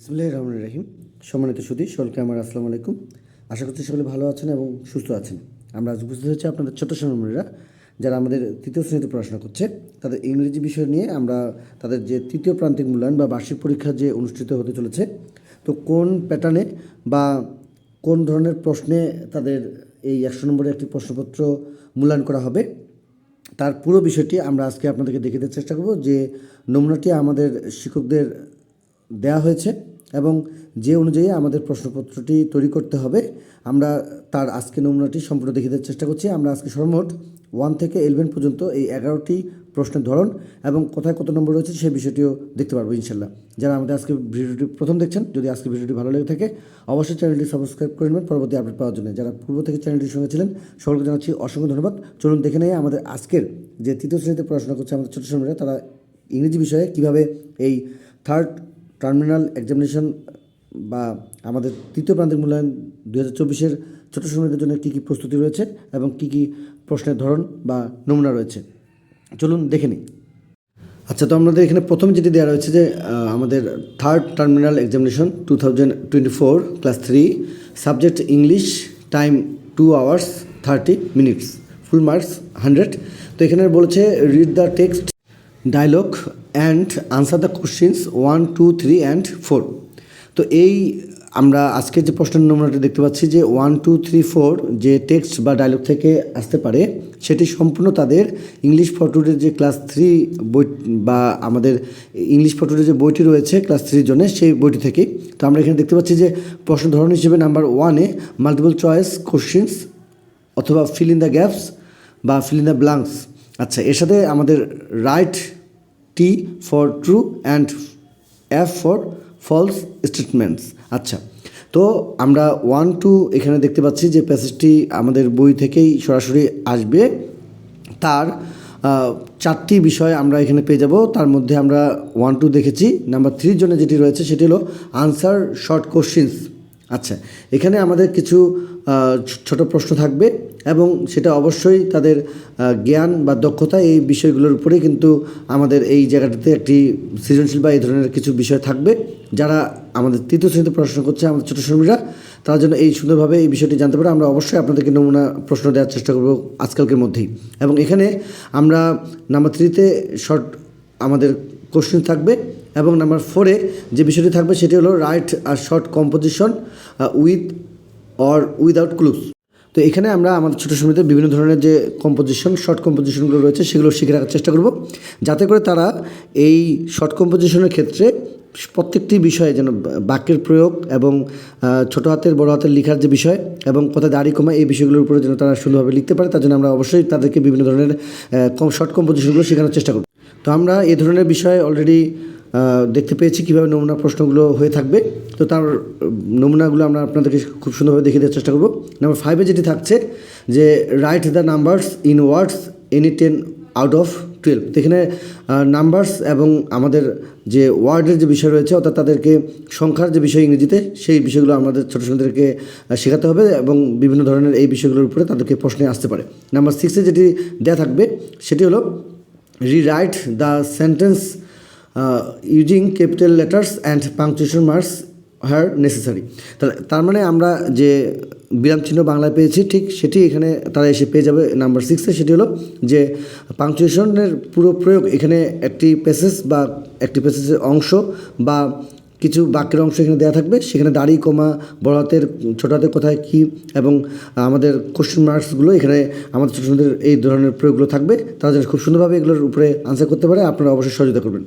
ইসমিল্লাহ রহমান রহিম। সম্মানিত সুদী সকলকে আমার আসসালামু আলাইকুম। আশা করছি সকলে ভালো আছেন এবং সুস্থ আছেন। আমরা আজ উপস্থিত হচ্ছে আপনাদের ছোট সোনামণিরা যারা আমাদের তৃতীয় শ্রেণীতে পড়াশোনা করছে। তাদের ইংরেজি বিষয় নিয়ে আমরা তাদের যে তৃতীয় প্রান্তিক মূল্যায়ন বা বার্ষিক পরীক্ষা যে অনুষ্ঠিত হতে চলেছে, তো কোন প্যাটার্নে বা কোন ধরনের প্রশ্নে তাদের এই একশো নম্বরের একটি প্রশ্নপত্র মূল্যায়ন করা হবে, তার পুরো বিষয়টি আমরা আজকে আপনাদেরকে দেখে দেওয়ার চেষ্টা করব যে নমুনাটি আমাদের শিক্ষকদের দেয়া হয়েছে এবং যে অনুযায়ী আমাদের প্রশ্নপত্রটি তৈরি করতে হবে, আমরা তার আজকে নমুনাটি সম্পূর্ণ দেখে দেওয়ার চেষ্টা করছি। আমরা আজকে সর্বমোট ওয়ান থেকে ইলেভেন পর্যন্ত এই এগারোটি প্রশ্নের ধরন এবং কোথায় কত নম্বর রয়েছে সেই বিষয়টিও দেখতে পারব ইনশাল্লাহ। যারা আমাদের আজকে ভিডিওটি প্রথম দেখছেন, যদি আজকে ভিডিওটি ভালো লেগে থাকে, অবশ্যই চ্যানেলটি সাবস্ক্রাইব করে নেবেন পরবর্তী আপডেট পাওয়ার জন্য। যারা পূর্ব থেকে চ্যানেলটির সঙ্গে ছিলেন, সকলকে জানাচ্ছি অসংখ্য ধন্যবাদ। চলুন দেখে নেই আমাদের আজকের যে তৃতীয় শ্রেণীতে পড়াশোনা করছে আমাদের ছোটো সময়রা তারা ইংরেজি বিষয়ে কীভাবে এই থার্ড টার্মিনাল এক্সামিনেশন বা আমাদের তৃতীয় প্রান্তিক মূল্যায়ন দু হাজার চব্বিশের ছোটো শ্রমিকদের জন্য কী কী প্রস্তুতি রয়েছে এবং কী কী প্রশ্নের ধরন বা নমুনা রয়েছে? চলুন দেখে নিই। আচ্ছা তো আমাদের এখানে প্রথম যেটি দেওয়া রয়েছে যে আমাদের third terminal examination two thousand twenty four class three subject English time two hours thirty minutes full marks hundred তো এখানে বলেছে read the text dialogue and answer the questions one two three and four তো এই আমরা আজকে যে প্রশ্নের নমুনাটি দেখতে পাচ্ছি যে ওয়ান টু থ্রি ফোর যে টেক্সট বা ডায়লগ থেকে আসতে পারে, সেটি সম্পূর্ণ তাদের ইংলিশ ফটোডের যে ক্লাস থ্রি বই বা আমাদের ইংলিশ ফটোডের যে বইটি রয়েছে ক্লাস থ্রির জন্য সেই বইটি থেকেই তো আমরা এখানে দেখতে পাচ্ছি যে প্রশ্ন ধরন হিসেবে নাম্বার ওয়ানে মাল্টিপল চয়েস কোশ্চিনস অথবা ফিল ইন দ্য গ্যাপস বা ফিল ইন দ্য ব্লাঙ্কস আচ্ছা এর সাথে আমাদের write T for true and F for false statements আচ্ছা তো আমরা ওয়ান টু এখানে দেখতে পাচ্ছি যে প্যাসেজটি আমাদের বই থেকেই সরাসরি আসবে। তার চারটি বিষয় আমরা এখানে পেয়ে যাব। তার মধ্যে আমরা ওয়ান টু দেখেছি। নাম্বার থ্রির জন্য যেটি রয়েছে সেটি হলো আনসার শর্ট কোশ্চিনস আচ্ছা এখানে আমাদের কিছু ছোট প্রশ্ন থাকবে। এবং সেটা অবশ্যই তাদের জ্ঞান বা দক্ষতা এই বিষয়গুলোর উপরেই কিন্তু আমাদের এই জায়গাটাতে একটি সৃজনশীল বা এই ধরনের কিছু বিষয় থাকবে। যারা আমাদের তৃতীয় শ্রেণীতে পড়াশোনা করছে, আমাদের ছোটো শ্রমিকরা, তার জন্য এই সুন্দরভাবে এই বিষয়টি জানতে পারে। আমরা অবশ্যই আপনাদেরকে নমুনা প্রশ্ন দেওয়ার চেষ্টা করব আজকালকের মধ্যেই। এবং এখানে আমরা নাম্বার থ্রিতে শর্ট আমাদের কোশ্চেন থাকবে এবং নাম্বার ফোরে যে বিষয়টি থাকবে সেটি হলো write R short composition with or without clues. তো এখানে আমরা আমাদের ছোটো সময়তে বিভিন্ন ধরনের যে কম্পোজিশন শর্ট কম্পোজিশনগুলো রয়েছে, সেগুলো শিখে রাখার চেষ্টা করব। যাতে করে তারা এই শর্ট কম্পোজিশনের ক্ষেত্রে প্রত্যেকটি বিষয়ে যেন বাক্যের প্রয়োগ এবং ছোটো হাতের, বড় হাতের লেখার যে বিষয় এবং কোথায় দাড়ি কমা এই বিষয়গুলোর উপরে যেন তারা সুন্দরভাবে লিখতে পারে, তার জন্য আমরা অবশ্যই তাদেরকে বিভিন্ন ধরনের কম শর্ট কম্পোজিশনগুলো শেখানোর চেষ্টা করব। তো আমরা এ ধরনের বিষয় অলরেডি দেখতে পেয়েছি কীভাবে নমুনা প্রশ্নগুলো হয়ে থাকবে। তো তার নমুনাগুলো আমরা আপনাদেরকে খুব সুন্দরভাবে দেখে দেওয়ার চেষ্টা করব। নাম্বার ফাইভে যেটি থাকছে যে write the numbers in words any ten out of twelve তো এখানে নাম্বারস এবং আমাদের যে ওয়ার্ডের যে বিষয় রয়েছে, অর্থাৎ তাদেরকে সংখ্যার যে বিষয় ইংরেজিতে, সেই বিষয়গুলো আমাদের ছোটো ছোটোদেরকে শেখাতে হবে এবং বিভিন্ন ধরনের এই বিষয়গুলোর উপরে তাদেরকে প্রশ্নে আসতে পারে। নাম্বার সিক্সে যেটি দেওয়া থাকবে, সেটি হলো rewrite the sentence using capital letters and punctuation marks where necessary তাহলে তার মানে আমরা যে বিরাম চিহ্ন বাংলায় পেয়েছি, ঠিক সেটি এখানে তারা এসে পেয়ে যাবে নাম্বার সিক্সে সেটি হলো যে পাংচুয়েশনের পুরো প্রয়োগ এখানে একটি প্যাসেজ বা একটি প্যাসেজের অংশ বা কিছু বাক্যের অংশ এখানে দেওয়া থাকবে। সেখানে দাড়ি, কমা, বড় হাতের, ছোটো হাতের কোথায় কী এবং আমাদের কোশ্চেন মার্কসগুলো এখানে আমাদের ছোটো এই ধরনের প্রয়োগগুলো থাকবে। তারা যেন খুব সুন্দরভাবে এগুলোর উপরে আনসার করতে পারে, আপনারা অবশ্যই সহযোগিতা করবেন।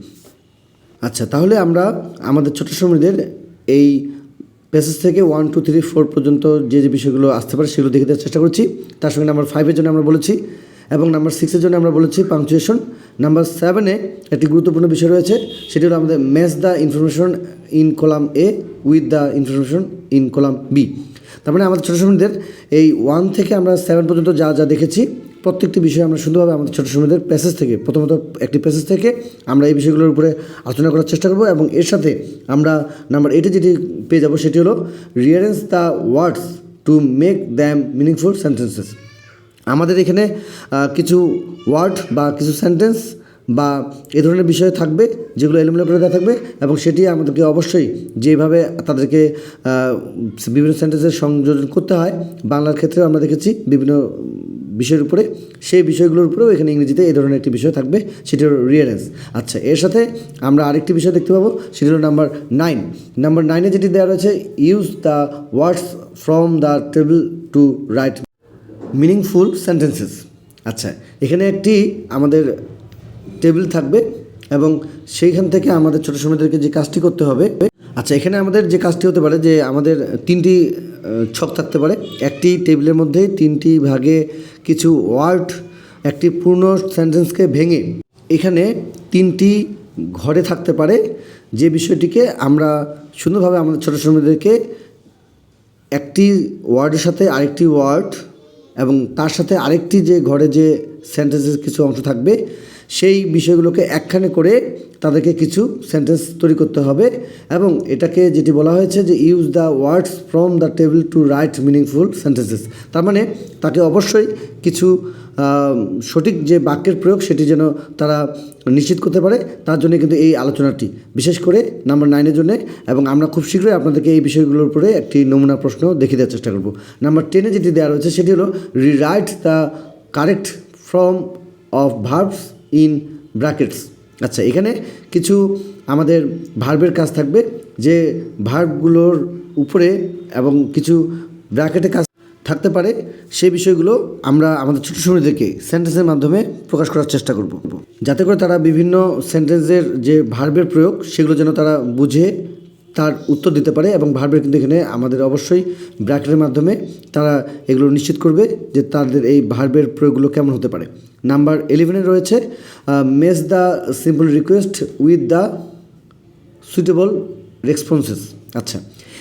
আচ্ছা তাহলে আমরা আমাদের ছোটো শ্রমিকদের এই প্যাসেজ থেকে ওয়ান টু থ্রি ফোর পর্যন্ত যে যে বিষয়গুলো আসতে পারে সেগুলো দেখে দেওয়ার চেষ্টা করছি। তার সঙ্গে নাম্বার ফাইভের জন্য আমরা বলেছি এবং নাম্বার সিক্সের জন্য আমরা বলেছি পাংচুয়েশন নাম্বার সেভেনে একটি গুরুত্বপূর্ণ বিষয় রয়েছে, সেটি হলো আমাদের match the information in column A with the information in column B তার মানে আমাদের ছোটো শ্রমিকদের এই ওয়ান থেকে আমরা সেভেন পর্যন্ত যা যা দেখেছি প্রত্যেকটি বিষয় আমরা সুন্দরভাবে আমাদের ছোটো সময়দের প্যাসেজ থেকে, প্রথমত একটি প্যাসেজ থেকে আমরা এই বিষয়গুলোর উপরে আলোচনা করার চেষ্টা করব এবং এর সাথে আমরা নাম্বার এইটে যেটি পেয়ে যাব সেটি হলো rearrange the words to make them meaningful sentences আমাদের এখানে কিছু ওয়ার্ড বা কিছু সেন্টেন্স বা এ ধরনের বিষয় থাকবে যেগুলো এলোমেলো করে দেওয়া থাকবে এবং সেটি আমাদেরকে অবশ্যই যেভাবে তাদেরকে বিভিন্ন সেন্টেন্সের সংযোজন করতে হয়, বাংলার ক্ষেত্রেও আমরা দেখেছি বিভিন্ন বিষয়ের উপরে, সেই বিষয়গুলোর উপরেও এখানে ইংরেজিতে এই ধরনের একটি বিষয় থাকবে, সেটি হলো রিয়ারেন্স আচ্ছা এর সাথে আমরা আরেকটি বিষয় দেখতে পাবো, সেটি হলো নাম্বার নাইন নাম্বার নাইনে যেটি দেওয়া রয়েছে use the words from the table to write meaningful sentences আচ্ছা এখানে একটি আমাদের টেবিল থাকবে এবং সেইখান থেকে আমাদের ছোটো সময়দেরকে যে কাজটি করতে হবে আচ্ছা এখানে আমাদের যে কাজটি হতে পারে যে আমাদের তিনটি ছক থাকতে পারে। একটি টেবিলের মধ্যে তিনটি ভাগে কিছু ওয়ার্ড, একটি পূর্ণ সেন্টেন্সকে ভেঙে এখানে তিনটি ঘরে থাকতে পারে। যে বিষয়টিকে আমরা সুন্দরভাবে আমাদের ছোটো সময়দেরকে একটি ওয়ার্ডের সাথে আরেকটি ওয়ার্ড এবং তার সাথে আরেকটি যে ঘরে যে সেন্টেন্সের কিছু অংশ থাকবে, সেই বিষয়গুলোকে একখানে করে তাদেরকে কিছু সেন্টেন্স তৈরি করতে হবে এবং এটাকে যেটি বলা হয়েছে যে use the words from the table to write meaningful sentences তার মানে তাকে অবশ্যই কিছু সঠিক যে বাক্যের প্রয়োগ সেটি যেন তারা নিশ্চিত করতে পারে, তার জন্য কিন্তু এই আলোচনাটি। বিশেষ করে নাম্বার নাইনের জন্য, এবং আমরা খুব শীঘ্রই আপনাদেরকে এই বিষয়গুলোর উপরে একটি নমুনা প্রশ্ন দেখিয়ে দেওয়ার চেষ্টা করব। নাম্বার টেনে যেটি দেওয়া রয়েছে সেটি হলো rewrite the correct form of verbs in brackets আচ্ছা এখানে কিছু আমাদের ভার্বের কাজ থাকবে, যে ভার্বগুলোর উপরে এবং কিছু ব্র্যাকেটে কাজ থাকতে পারে, সেই বিষয়গুলো আমরা আমাদের ছোটো সময়দেরকে সেন্টেন্সের মাধ্যমে প্রকাশ করার চেষ্টা করব। যাতে করে তারা বিভিন্ন সেন্টেন্সের যে ভার্বের প্রয়োগ, সেগুলো যেন তারা বুঝে, তার উত্তর দিতে পারে এবং ভার্বের কিন্তু এখানে আমাদের অবশ্যই ব্র্যাকেটের মাধ্যমে তারা এগুলো নিশ্চিত করবে যে তাদের এই ভার্বের প্রয়োগগুলো কেমন হতে পারে। নাম্বার ইলেভেনে রয়েছে match the simple requests with the suitable responses আচ্ছা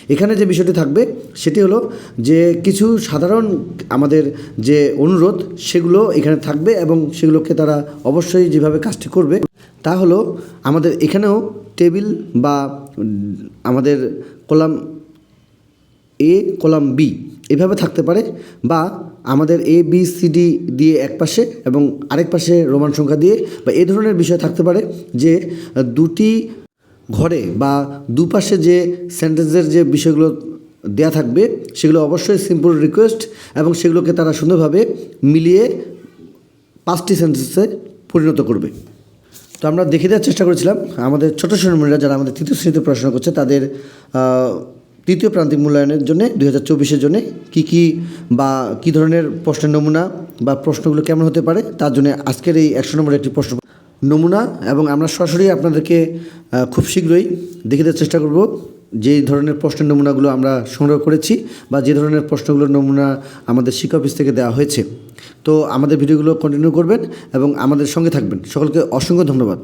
এখানে যে বিষয়টি থাকবে, সেটি হলো যে কিছু সাধারণ আমাদের যে অনুরোধ, সেগুলো এখানে থাকবে এবং সেগুলোকে তারা অবশ্যই যেভাবে কাজটি করবে, তা হলো আমাদের এখানেও টেবিল বা আমাদের কলাম এ, কলাম বি এভাবে থাকতে পারে বা আমাদের এ, বি, সি, ডি দিয়ে এক পাশে এবং আরেক পাশে রোমান সংখ্যা দিয়ে বা এ ধরনের বিষয় থাকতে পারে যে দুটি ঘরে বা দুপাশে যে সেন্টেন্সের যে বিষয়গুলো দেয়া থাকবে, সেগুলো অবশ্যই সিম্পল রিকোয়েস্ট এবং সেগুলোকে তারা সুন্দরভাবে মিলিয়ে পাঁচটি সেন্টেন্সে পরিণত করবে। তো আমরা দেখে দেওয়ার চেষ্টা করেছিলাম, আমাদের ছোটো সন্তানরা যারা আমাদের তৃতীয় শ্রেণীতে পড়াশোনা করছে, তাদের তৃতীয় প্রান্তিক মূল্যায়নের জন্য, দুই হাজার চব্বিশের জন্য কী কী বা কী ধরনের প্রশ্নের নমুনা বা প্রশ্নগুলো কেমন হতে পারে, তার জন্য আজকের এই একশো নম্বরের একটি প্রশ্ন। নমুনা এবং আমরা সরাসরি আপনাদেরকে খুব শীঘ্রই দেখে দেওয়ার চেষ্টা করব যে ধরনের প্রশ্নের নমুনাগুলো আমরা সংগ্রহ করেছি বা যে ধরনের প্রশ্নগুলোর নমুনা আমাদের শিক্ষা অফিস থেকে দেওয়া হয়েছে। তো আমাদের ভিডিওগুলো কন্টিনিউ করবেন এবং আমাদের সঙ্গে থাকবেন। সকলকে অসংখ্য ধন্যবাদ।